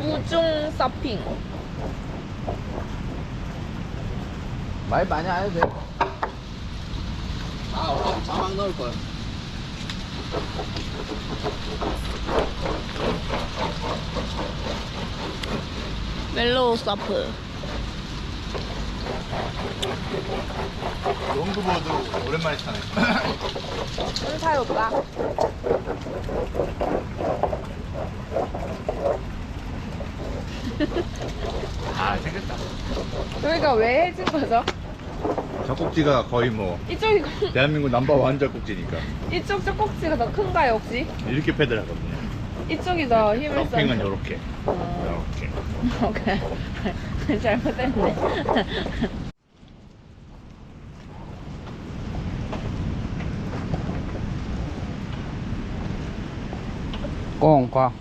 우중 서핑 말 많이 안 해도 돼. 아, 오빠 자막 넣을 거야. 멜로우 서프. 롱드보드 오랜만에 타네. 은사 오빠. 아, 되겠다. 여기가 왜 해진 거죠? 젖꼭지가 거의 뭐 이쪽이 거- 대한민국 넘버원 젖꼭지니까 이쪽 젖꼭지가 더 큰가요 혹시? 이렇게 패드하거든요. 이쪽이 더 힘을 써. 서핑은 요렇게. 어, 요렇게. 오케이. 잘못했네. 光光。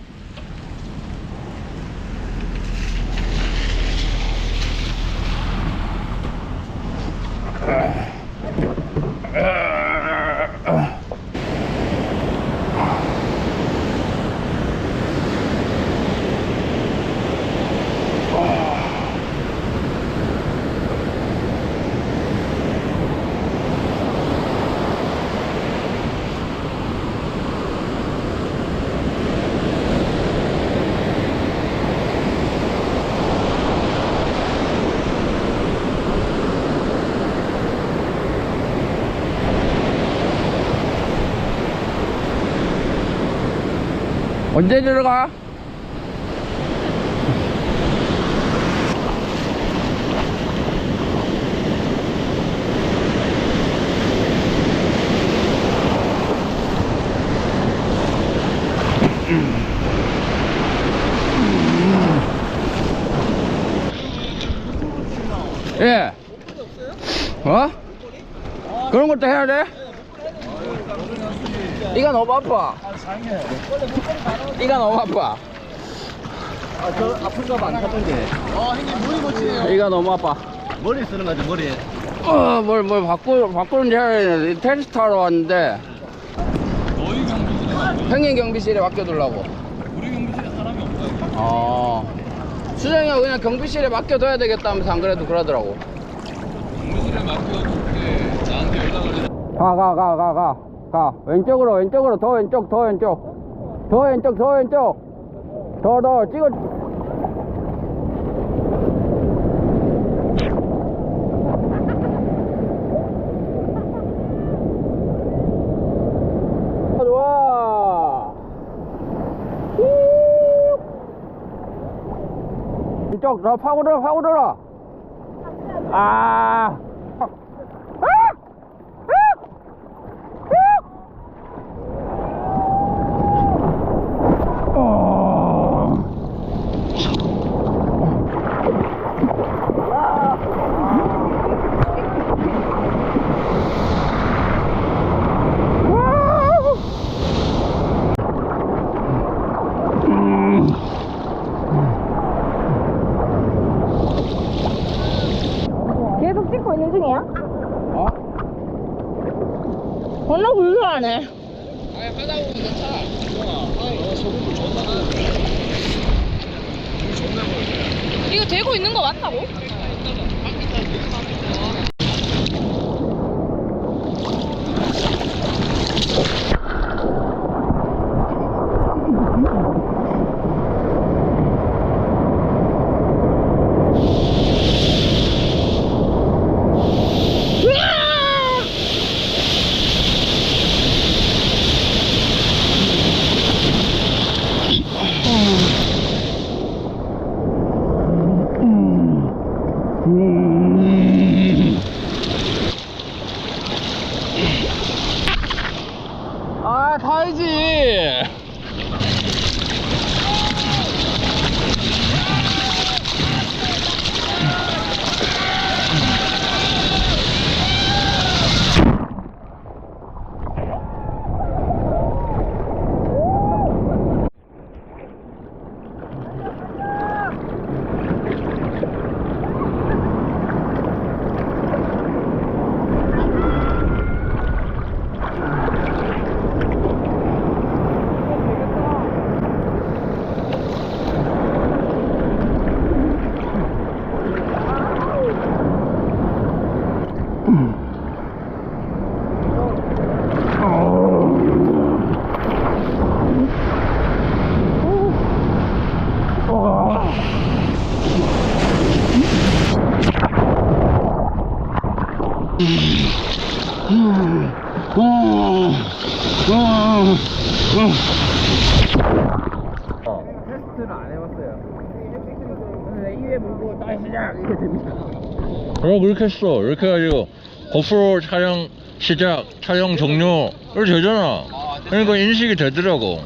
언제 들어가? 예. 어? 그런 것도 해야 돼? 이가 너무 아파. 이가 너무 아파. 아, 저 아픈가 봐안 아픈데. 어, 형님 머리 고치네요. 이가 너무 아파. 머리 쓰는 거지, 머리. 어, 뭘, 뭘 바꾸, 바꾸는지 해야 되는데, 테스트 하러 왔는데, 너희 경비실에 형님 경비실에 맡겨두려고. 우리 경비실에 사람이 없어요. 어. 수정이가 그냥 경비실에 맡겨둬야 되겠다면서 안 그래도 그러더라고. 경비실에 맡겨줄게. 나한테 연락을 해. 가, 가, 가, 가, 가. 가. 왼쪽으로, 왼쪽으로, 더 왼쪽, 더 왼쪽. 더 왼쪽, 더 왼쪽. 더, 더, 찍어. 좋아. 왼쪽, 더 파고들어, 파고들어. 아. 아! 계속 찍고 있는 중이야? 어? 겁나 불편하네. 아니 하다 보면 괜찮아. 이거 되고 있는 거 맞다고? 아 타이지! 테스트는 안 해봤어요. 근데 2회 물고 다시 시작 이렇게 됩니다. 어 그렇게 했어. 이렇게 해가지고 고프로 촬영 시작 촬영 종료. 이렇게 되잖아. 그러니까 인식이 되더라고